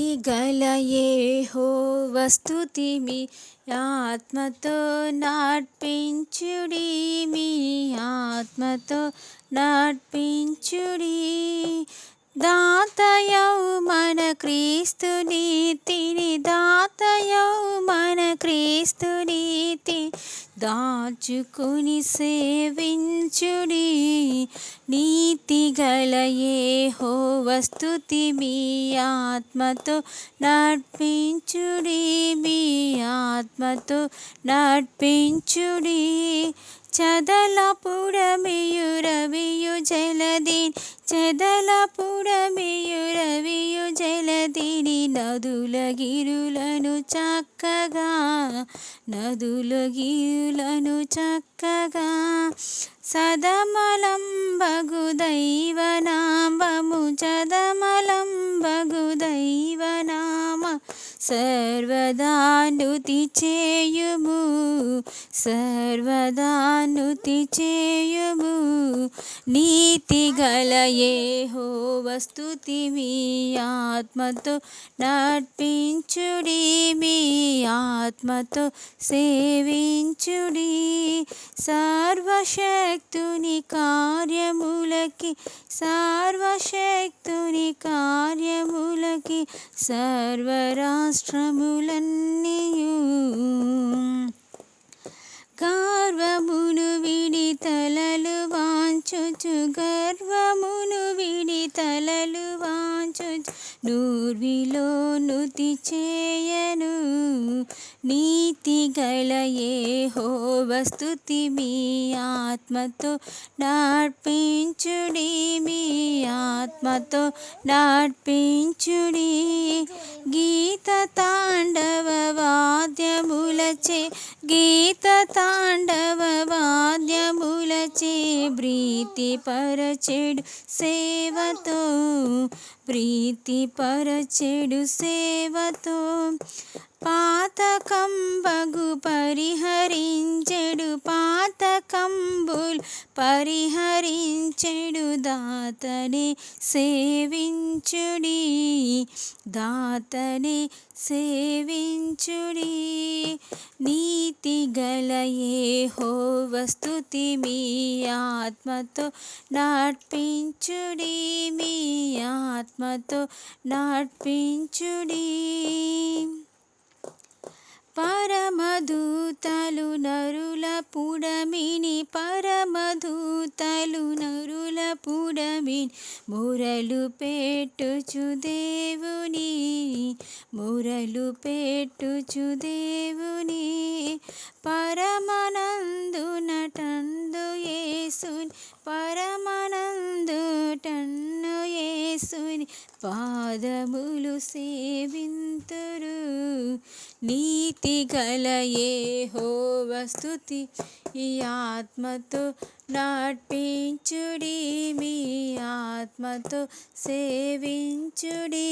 నీతి గల హో వస్తుతి మీ ఆత్మతో నాట్పించుడి మీ ఆత్మతో నాట్పించుడి దాతయౌ మన క్రీస్తు నీతిని దాతయౌ మన క్రీస్తు నీతి దాచుకుని సేవించుడి. నీతి గల హో వస్తుతి మీ ఆత్మతో నడిపించుడి మీ ఆత్మతో నడిపించుడి. చదల రవియు జలదిన్ చెదల పుడమియురవియు జలదిని నదుల గిరులను చక్కగా నదుల గిరులను చక్కగా. సదమలం బగు దైవనామము చదమలం బగు దైవనామ సర్వదానుతి చేయుము సర్వదానుతి చేయుము. నీతి గలయే హో వస్తుతి మీ ఆత్మతో నడిపించుడి మీ ఆత్మతో సేవించుడి. సర్వశక్తుని కార్యములకి సర్వశక్తుని కార్యములకి సర్వరా సర్వరాష్ట్రములన్నీయు గర్వమును విడి తలలు వాంచుచు గర్వమును విడి తలలు వాంచుచు నూర్విలో నుతి చేయను. నీతి గల హో వస్తుతి మీ ఆత్మతో నడిపించుడి మీ ఆత్మతో నడిపించుడి. గీత తాండవ వాద్యములచే గీత తాండవ వాద్యములచే ప్రీతి పరచెడు సేవతో ప్రీతి పరచెడు సేవతో పాతకంబగు పరిహరించెడు పాతకంబుల్ పరిహరించెడు దాతనే సేవించుడి. దాతనే సేవించుడి. నీతి గల హో వస్తుతి మీ ఆత్మతో నడిపించుడి. మీ ఆత్మతో నడిపించుడి. పరమదూతలు నరు పుడమిని పరమధూతలు నరుల పుడమిని మురలు పెట్టుచు దేవుని మురలు పెట్టుచు దేవుని. పరమనందు నటందు యేసుని పరమనందు నీ పాదములు సేవింతురు. నీతి గల హో వస్తుతి ఈ ఆత్మతో నాట్పించుడి మీ ఆత్మతో సేవించుడి.